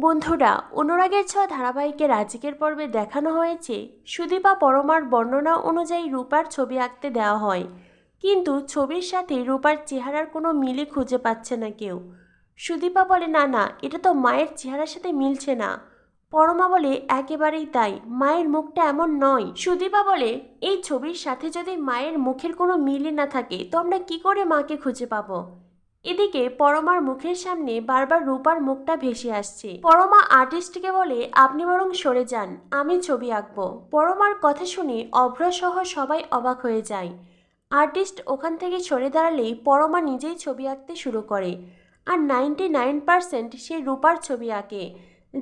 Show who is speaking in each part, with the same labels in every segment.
Speaker 1: বন্ধুরা, অনুরাগের ছোঁয়া ধারাবাহিকে আজকের পর্বে দেখানো হয়েছে। সুদীপা পরমার বর্ণনা অনুযায়ী রূপার ছবি আঁকতে দেওয়া হয়। কিন্তু ছবির সাথে রূপার চেহারার কোনো মিলই খুঁজে পাচ্ছে না কেউ। সুদীপা বলে, না না, এটা তো মায়ের চেহারার সাথে মিলছে না। পরমা বলে, একেবারেই তাই, মায়ের মুখটা এমন নয়। সুদীপা বলে, এই ছবির সাথে যদি মায়ের মুখের কোনো মিলই না থাকে, তো আমরা কি করে মাকে খুঁজে পাবো? এদিকে পরমার মুখের সামনে বারবার রূপার মুখটা ভেসে আসছে। পরমা আর্টিস্টকে বলে, আপনি বরং সরে যান, আমি ছবি আঁকবো। পরমার কথা শুনে অভ্রসহ সবাই অবাক হয়ে যায়। আর্টিস্ট ওখান থেকে সরে দাঁড়ালেই পরমা নিজেই ছবি আঁকতে শুরু করে আর নাইনটি নাইন পার্সেন্ট সে রূপার ছবি আঁকে,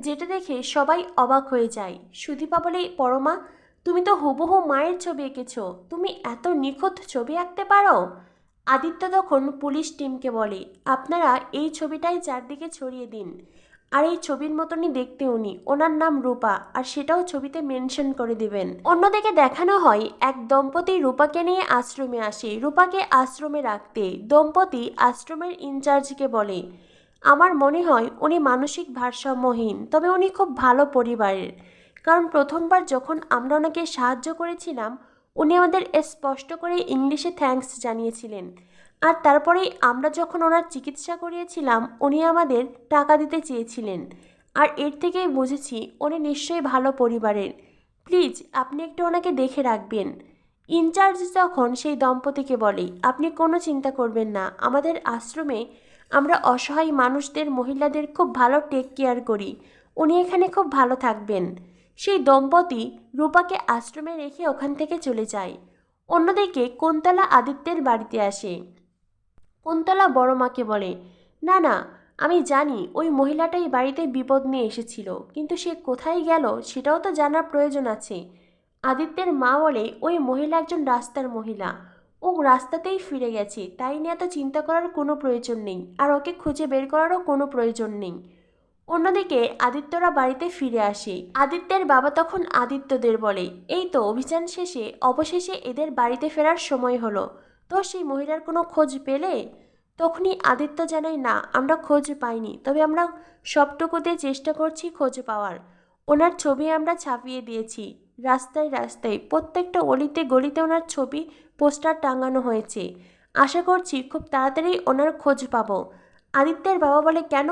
Speaker 1: যেটা দেখে সবাই অবাক হয়ে যায়। সুদীপা বলে, পরমা, তুমি তো হুবহু মায়ের ছবি এঁকেছো, তুমি এত নিখুঁত ছবি আঁকতে পারো? আদিত্য তখন পুলিশ টিমকে বলে, আপনারা এই ছবিটাই চারদিকে ছড়িয়ে দিন। আর এই ছবির মতনই দেখতে উনি। ওনার নাম রূপা, আর সেটাও ছবিতে মেনশন করে দিবেন। অন্যদিকে দেখানো হয়, এক দম্পতি রূপাকে নিয়ে আশ্রমে আসে। রূপাকে আশ্রমে রাখতে দম্পতি আশ্রমের ইনচার্জকে বলে, আমার মনে হয় উনি মানসিক ভারসাম্যহীন, তবে উনি খুব ভালো পরিবারের। কারণ প্রথমবার যখন আমরা ওনাকে সাহায্য করেছিলাম উনি আমাদের স্পষ্ট করে ইংলিশে থ্যাঙ্কস জানিয়েছিলেন। আর তারপরেই আমরা যখন ওনার চিকিৎসা করিয়েছিলাম, উনি আমাদের টাকা দিতে চেয়েছিলেন। আর এর থেকেই বুঝেছি উনি নিশ্চয়ই ভালো পরিবারের। প্লিজ, আপনি একটু ওনাকে দেখে রাখবেন। ইনচার্জ তখন সেই দম্পতিকে বলে, আপনি কোনো চিন্তা করবেন না, আমাদের আশ্রমে আমরা অসহায় মানুষদের, মহিলাদের খুব ভালো টেক কেয়ার করি। উনি এখানে খুব ভালো থাকবেন। সেই দম্পতি রূপাকে আশ্রমে রেখে ওখান থেকে চলে যায়। অন্যদিকে কোনতলা আদিত্যের বাড়িতে আসে। কোনতলা বড় মাকে বলে, না না, আমি জানি ওই মহিলাটাই বাড়িতে বিপদ নিয়ে এসেছিল, কিন্তু সে কোথায় গেল সেটাও তো জানার প্রয়োজন আছে। আদিত্যের মা বলে, ওই মহিলা একজন রাস্তার মহিলা। ও রাস্তাতেই ফিরে গেছে, তাই নিয়ে এত চিন্তা করার কোনো প্রয়োজন নেই, আর ওকে খুঁজে বের করারও কোনো প্রয়োজন নেই। অন্যদিকে আদিত্যরা বাড়িতে ফিরে আসে। আদিত্যের বাবা তখন আদিত্যদের বলে, এই তো অভিযান শেষে, অবশেষে এদের বাড়িতে ফেরার সময় হলো। তো সেই মহিলার কোনো খোঁজ পেলে? তখনই আদিত্য জানায়, না, আমরা খোঁজ পাইনি, তবে আমরা সবটুকুতে চেষ্টা করছি খোঁজ পাওয়ার। ওনার ছবি আমরা ছাপিয়ে দিয়েছি। রাস্তায় রাস্তায়, প্রত্যেকটা অলিতে গলিতে ওনার ছবি, পোস্টার টাঙানো হয়েছে। আশা করছি খুব তাড়াতাড়ি ওনার খোঁজ পাবো। আদিত্যের বাবা বলে, কেন?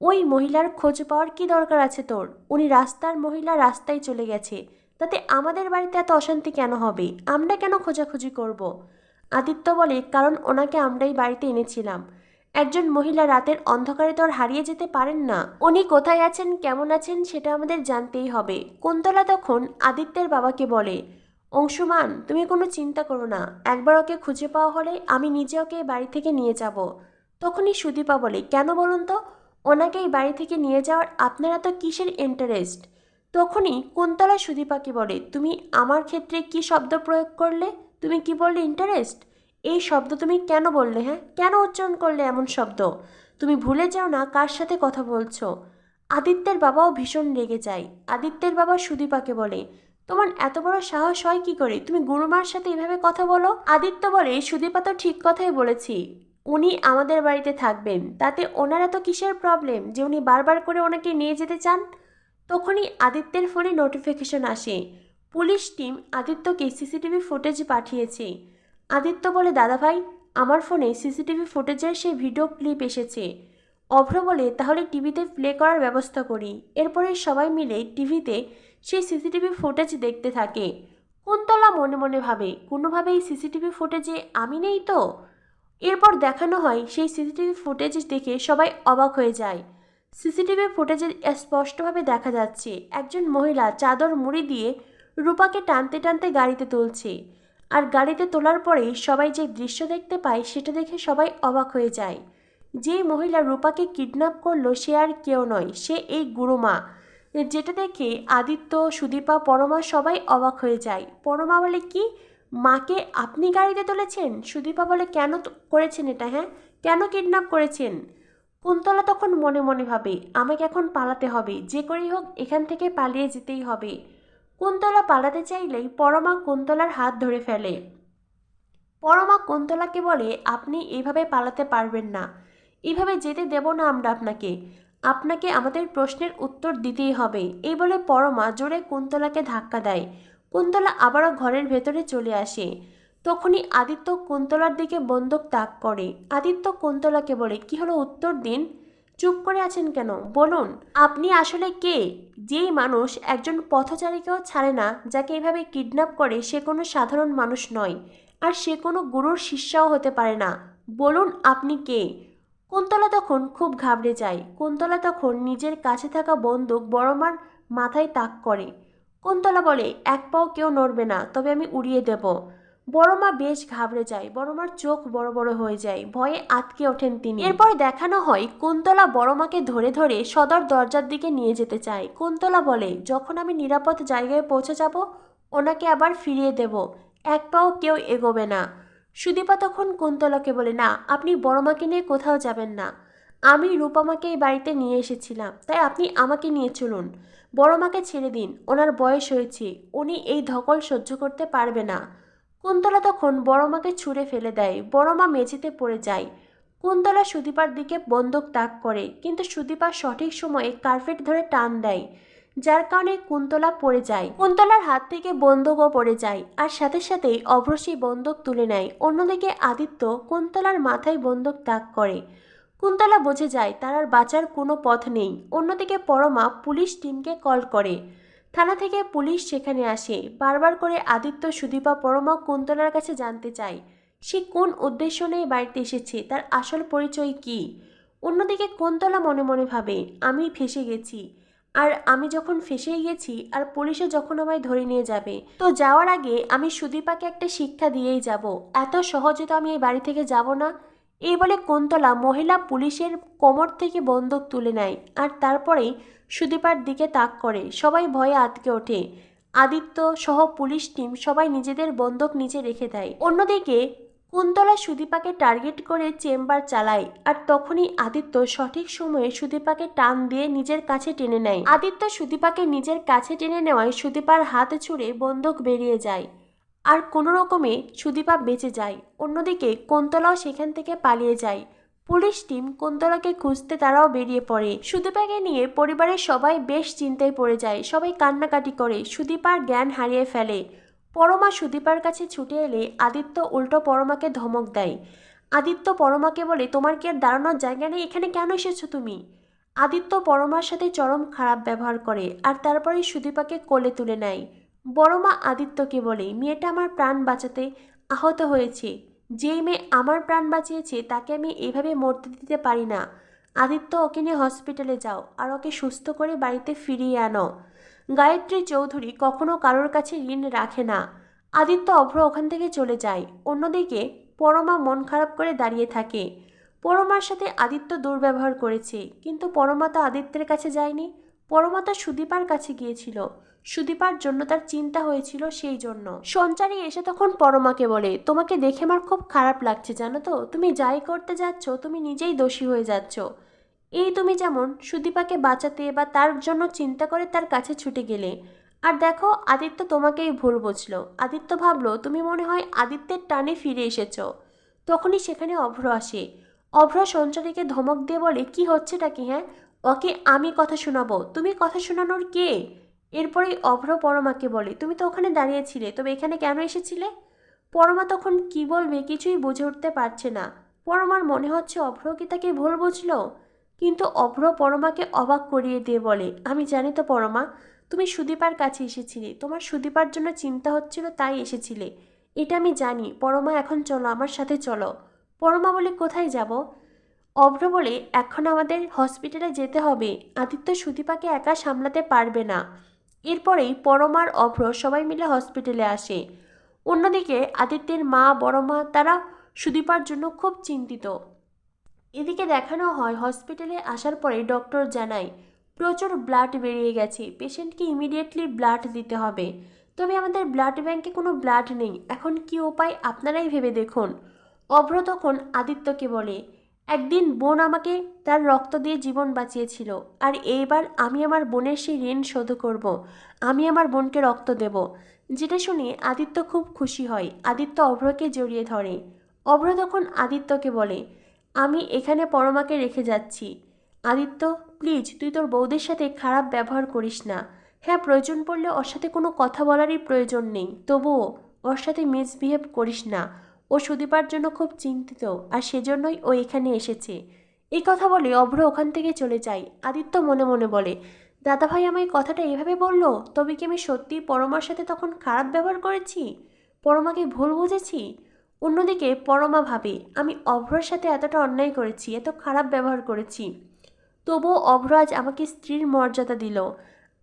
Speaker 1: ওই মহিলার খোঁজ পাওয়ার কি দরকার আছে তোর? উনি রাস্তার মহিলা, রাস্তায় চলে গেছে। তাতে আমাদের বাড়িতে এত অশান্তি কেন হবে? আমরা কেন খোঁজাখুঁজি করব। আদিত্য বলে, কারণ ওনাকে আমরাই বাড়িতে এনেছিলাম। একজন মহিলা রাতের অন্ধকারে তো আর হারিয়ে যেতে পারেন না। উনি কোথায় আছেন, কেমন আছেন, সেটা আমাদের জানতেই হবে। কুন্তলা তখন আদিত্যের বাবাকে বলে, অংশুমান, তুমি কোনো চিন্তা করো না। একবার ওকে খুঁজে পাওয়া হলে আমি নিজে ওকে বাড়ি থেকে নিয়ে যাব। তখনই সুদীপা বলে, কেন বলুন তো? ওনাকে এই বাড়ি থেকে নিয়ে যাওয়ার আপনারা তো কিসের ইন্টারেস্ট তখনই কুন্তলা সুদীপাকে বলে, তুমি আমার ক্ষেত্রে কি শব্দ প্রয়োগ করলে? তুমি কি বললে ইন্টারেস্ট এই শব্দ তুমি কেন বললে হ্যাঁ? কেন উচ্চারণ করলে এমন শব্দ? তুমি ভুলে যাও না কার সাথে কথা বলছো? আদিত্যের বাবাও ভীষণ রেগে যায়। আদিত্যের বাবা সুদীপাকে বলে, তোমার এত বড় সাহস হয় কি করে? তুমি গুরুমার সাথে এভাবে কথা বলো? আদিত্য বলে, সুদীপা তো ঠিক কথাই বলেছি। উনি আমাদের বাড়িতে থাকবেন। তাতে ওনার এত কিসের প্রবলেম যে উনি বারবার করে ওনাকে নিয়ে যেতে চান? তখনই আদিত্যের ফোনে নোটিফিকেশন আসে। পুলিশ টিম আদিত্যকে সিসিটিভি ফুটেজ পাঠিয়েছে। আদিত্য বলে দাদাভাই আমার ফোনে সিসিটিভি ফুটেজের সেই ভিডিও ক্লিপ এসেছে। অভ্র বলে, তাহলে টিভিতে প্লে করার ব্যবস্থা করি। এরপরে সবাই মিলে টিভিতে সেই সিসিটিভি ফুটেজ দেখতে থাকে। কুন্তলা মনে মনে ভাবে, কোনোভাবেই সিসিটিভি ফুটেজে আমি নেই তো? এরপর দেখানো হয় সেই সিসিটিভি ফুটেজ দেখে সবাই অবাক হয়ে যায়। সিসিটিভি ফুটেজে স্পষ্টভাবে দেখা যাচ্ছে, একজন মহিলা চাদর মুড়ি দিয়ে রূপাকে টানতে টানতে গাড়িতে তুলছে। আর গাড়িতে তোলার পরেই সবাই যে দৃশ্য দেখতে পায়, সেটা দেখে সবাই অবাক হয়ে যায়। যে মহিলা রূপাকে কিডন্যাপ করল, সে আর কেউ নয়, সে এই গুরুমা যেটা দেখে আদিত্য, সুদীপা, পরমা সবাই অবাক হয়ে যায়। পরমা বলে কি? মাকে আপনি গাড়িতে তুলেছেন? সুদীপা বলে, কেন করেছেন এটা হ্যাঁ? কেন কিডন্যাপ করেছেন? কুন্তলা তখন মনে মনে ভাবে, আমাকে এখন পালাতে হবে। যে করেই হোক, এখান থেকে পালিয়ে যেতেই হবে। কুন্তলা পালাতে চাইলেই পরমা কুন্তলার হাত ধরে ফেলে। পরমা কুন্তলাকে বলে, আপনি এইভাবে পালাতে পারবেন না। এভাবে যেতে দেব না আমরা আপনাকে। আপনাকে আমাদের প্রশ্নের উত্তর দিতেই হবে। এই বলে পরমা জোরে কুন্তলাকে ধাক্কা দেয়। কুন্তলা আবারও ঘরের ভেতরে চলে আসে। তখনই আদিত্য কুন্তলার দিকে বন্দুক তাক করে। আদিত্য কুন্তলাকে বলে, কি হলো উত্তর দিন? চুপ করে আছেন কেন? বলুন, আপনি আসলে কে? যেই মানুষ একজন পথচারীকেও ছাড়ে না, যাকে এভাবে কিডন্যাপ করে সে কোনো সাধারণ মানুষ নয়, আর সে কোনো গুরুর শিষ্যাও হতে পারে না। বলুন, আপনি কে? কুন্তলা তখন খুব ঘাবড়ে যায়। কুন্তলা তখন নিজের কাছে থাকা বন্দুক বড়মার মাথায় তাক করে। কুন্তলা বলে, এক পাও কেউ নড়বে না, তবে আমি উড়িয়ে দেব। বড়মা বেশ ঘাবড়ে যায়। বড়মার চোখ বড় বড় হয়ে যায়। ভয়ে আটকে ওঠেন তিনি। এরপর দেখানো হয়, কুন্তলা বড়মাকে ধরে ধরে সদর দরজার দিকে নিয়ে যেতে চায়। কুন্তলা বলে, যখন আমি নিরাপদ জায়গায় পৌঁছে যাব, ওনাকে আবার ফিরিয়ে দেব। এক পাও কেউ এগোবে না। সুদীপা তখন কুন্তলাকে বলে, না, আপনি বড়মাকে নিয়ে কোথাও যাবেন না। আমি রূপামাকে এই বাড়িতে নিয়ে এসেছিলাম, তাই আপনি আমাকে নিয়ে চলুন। বড়মাকে ছেড়ে দিন, ওনার বয়স হয়েছে, উনি এই ধকল সহ্য করতে পারবে না। কুন্তলা তখন বড়মাকে ছুঁড়ে ফেলে দেয় বড়মা মেঝেতে পড়ে যায়। কুন্তলা সুদীপার দিকে বন্দুক তাক করে, কিন্তু সুদীপা সঠিক সময়ে কার্পেট ধরে টান দেয়, যার কারণে কুন্তলা পড়ে যায়। কুন্তলার হাত থেকে বন্দুকও পড়ে যায়, আর সাথে সাথেই অভ্র সেই বন্দুক তুলে নেয়। অন্যদিকে আদিত্য কুন্তলার মাথায় বন্দুক তাক করে। কুন্তলা বোঝে যায় তার আর বাঁচার কোনো পথ নেই। অন্যদিকে পরমা পুলিশ টিমকে কল করে। থানা থেকে পুলিশ সেখানে আসে। বারবার করে আদিত্য, সুদীপা, পরমা কুন্তলার কাছে জানতে চায়, সে কোন উদ্দেশ্য নিয়ে বাড়িতে এসেছে, তার আসল পরিচয় কি? অন্যদিকে কুন্তলা মনে মনে ভাবে, আমি ফেসে গেছি। আর আমি যখন ফেসে গেছি, আর পুলিশে যখন আমায় ধরে নিয়ে যাবে, তো যাওয়ার আগে আমি সুদীপাকে একটা শিক্ষা দিয়েই যাব। এত সহজে তো আমি এই বাড়ি থেকে যাব না? এই বলে কুন্তলা মহিলা পুলিশের কোমর থেকে বন্দুক তুলে নেয় আর তারপরেই সুদীপার দিকে তাক করে। সবাই ভয়ে আটকে ওঠে। আদিত্য সহ পুলিশ টিম সবাই নিজেদের বন্দুক নিচে রেখে দেয়। অন্যদিকে কুন্তলা সুদীপাকে টার্গেট করে চেম্বার চালায় আর তখনই আদিত্য সঠিক সময়ে সুদীপাকে টান দিয়ে নিজের কাছে টেনে নেয়। আদিত্য সুদীপাকে নিজের কাছে টেনে নেওয়ায় সুদীপার হাত ছুঁড়ে বন্দুক বেরিয়ে যায়। আর কোনো রকমে সুদীপা বেঁচে যায়। অন্যদিকে কুন্তলাও সেখান থেকে পালিয়ে যায়। পুলিশ টিম কুন্তলাকে খুঁজতে তারাও বেরিয়ে পড়ে। সুদীপাকে নিয়ে পরিবারের সবাই বেশ চিন্তায় পড়ে যায়। সবাই কান্নাকাটি করে। সুদীপার জ্ঞান হারিয়ে ফেলে। পরমা সুদীপার কাছে ছুটে এলে আদিত্য উল্টো পরমাকে ধমক দেয়। আদিত্য পরমাকে বলে, তোমার কি আর দাঁড়ানোর জায়গা নেই? এখানে কেন এসেছ তুমি? আদিত্য পরমার সাথে চরম খারাপ ব্যবহার করে আর তারপরেই সুদীপাকে কোলে তুলে নেয়। বড়মা আদিত্যকে বলে, মেয়েটা আমার প্রাণ বাঁচাতে আহত হয়েছে। যেই মেয়ে আমার প্রাণ বাঁচিয়েছে, তাকে আমি এভাবে মরতে দিতে পারি না। আদিত্য, ওকে নিয়ে হসপিটালে যাও আর ওকে সুস্থ করে বাড়িতে ফিরিয়ে আনো। গায়ত্রী চৌধুরী কখনো কারোর কাছে ঋণ রাখে না। আদিত্য অভ্র ওখান থেকে চলে যায়। অন্যদিকে, পরমা মন খারাপ করে দাঁড়িয়ে থাকে। পরমার সাথে আদিত্য দুর্ব্যবহার করেছে, কিন্তু পরমা তো আদিত্যের কাছে যায়নি। পরমা তো সুদীপার কাছে গিয়েছিল। সুদীপার জন্য তার চিন্তা হয়েছিল সেই জন্য। সঞ্চারী এসে তখন পরমাকে বলে, তোমাকে দেখে আমার খুব খারাপ লাগছে, জানো তো? তুমি যাই করতে যাচ্ছ, তুমি নিজেই দোষী হয়ে যাচ্ছ। এই তুমি যেমন সুদীপাকে বাঁচাতে বা তার জন্য চিন্তা করে তার কাছে ছুটে গেলে। আর দেখো, আদিত্য তোমাকেই ভুল বুঝলো। আদিত্য ভাবলো, তুমি মনে হয় আদিত্যের টানে ফিরে এসেছ। তখনই সেখানে অভ্র আসে। অভ্র সঞ্চারীকে ধমক দিয়ে বলে, কি হচ্ছেটা কি হ্যাঁ? ওকে আমি কথা শোনাবো। তুমি কথা শোনানোর কে? এরপরেই অভ্র পরমাকে বলে, তুমি তো ওখানে দাঁড়িয়েছিলে, তবে এখানে কেন এসেছিলে? পরমা তখন কি বলবে কিছুই বুঝে উঠতে পারছে না। পরমার মনে হচ্ছে অভ্র কি তাকে ভুল বুঝলো? কিন্তু অভ্র পরমাকে অবাক করিয়ে দিয়ে বলে, আমি জানি তো পরমা, তুমি সুদীপার কাছে এসেছিলে। তোমার সুদীপার জন্য চিন্তা হচ্ছিল, তাই এসেছিলে। এটা আমি জানি। পরমা, এখন চলো, আমার সাথে চলো। পরমা বলে, কোথায় যাব? অভ্র বলে, এখন আমাদের হসপিটালে যেতে হবে। আদিত্য সুদীপাকে একা সামলাতে পারবে না। এরপরেই পরমার অভ্র সবাই মিলে হসপিটালে আসে। অন্যদিকে আদিত্যের মা, বড় মা, তারা সুদীপার জন্য খুব চিন্তিত। এদিকে দেখানো হয়, হসপিটালে আসার পরে ডক্টর জানায়, প্রচুর ব্লাড বেরিয়ে গেছে। পেশেন্টকে ইমিডিয়েটলি ব্লাড দিতে হবে। তবে আমাদের ব্লাড ব্যাংকে কোনো ব্লাড নেই। এখন কি উপায়? আপনারাই ভেবে দেখুন। অভ্র তখন আদিত্যকে বলে একদিন বোন আমাকে তার রক্ত দিয়ে জীবন বাঁচিয়েছিল, আর এইবার আমি আমার বোনের সেই ঋণ শোধ করব। আমি আমার বোনকে রক্ত দেব। যেটা শুনে আদিত্য খুব খুশি হয়। আদিত্য অভ্রকে জড়িয়ে ধরে। অভ্র তখন আদিত্যকে বলে, আমি এখানে পরমাকে রেখে যাচ্ছি। আদিত্য, প্লিজ, তুই তোর বৌদের সাথে খারাপ ব্যবহার করিস না। হ্যাঁ প্রয়োজন পড়লে ওর সাথে কোনো কথা বলারই প্রয়োজন নেই। তবুও ওর সাথে মিসবিহেভ করিস না। ও সুদীপার জন্য খুব চিন্তিত, আর সেজন্যই ও এখানে এসেছে। এই কথা বলে অভ্র ওখান থেকে চলে যায়। আদিত্য মনে মনে বলে, দাদাভাই আমায় কথাটা এভাবে বলল? তবে কি আমি সত্যি পরমার সাথে তখন খারাপ ব্যবহার করেছি? পরমাকে ভুল বুঝেছি? অন্যদিকে পরমা ভাবে, আমি অভ্রর সাথে এতটা অন্যায় করেছি, এত খারাপ ব্যবহার করেছি। তবুও অভ্র আজ আমাকে স্ত্রীর মর্যাদা দিল।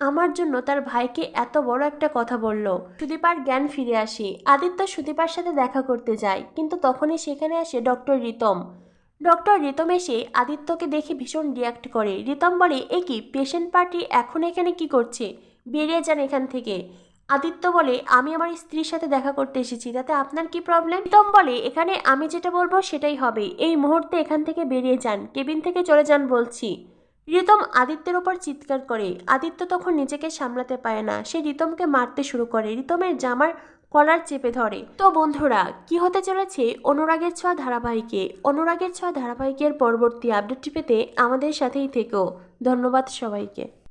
Speaker 1: আমার জন্য তার ভাইকে এত বড় একটা কথা বলল। সুদীপার জ্ঞান ফিরে আসে। আদিত্য সুদীপার সাথে দেখা করতে যায়, কিন্তু তখনই সেখানে আসে ডক্টর রিতম। ডক্টর রিতম এসে আদিত্যকে দেখে ভীষণ রিয়াক্ট করে। রিতম বলে, এ কি পেশেন্ট পার্টি এখন এখানে কি করছে? বেরিয়ে যান এখান থেকে। আদিত্য বলে, আমি আমার স্ত্রীর সাথে দেখা করতে এসেছি, তাতে আপনার কি প্রবলেম রিতম বলে, এখানে আমি যেটা বলব সেটাই হবে। এই মুহূর্তে এখান থেকে বেরিয়ে যান, কেবিন থেকে চলে যান বলছি। রিতম আদিত্যের ওপর চিৎকার করে। আদিত্য তখন নিজেকে সামলাতে পারে না। সে রিতমকে মারতে শুরু করে। রিতমের জামার কলার চেপে ধরে। তো বন্ধুরা, কি হতে চলেছে? অনুরাগের ছোঁয়া ধারাবাহিকে। অনুরাগের ছোঁয়া ধারাবাহিকের পরবর্তী আপডেটটি পেতে আমাদের সাথেই থেকো। ধন্যবাদ সবাইকে।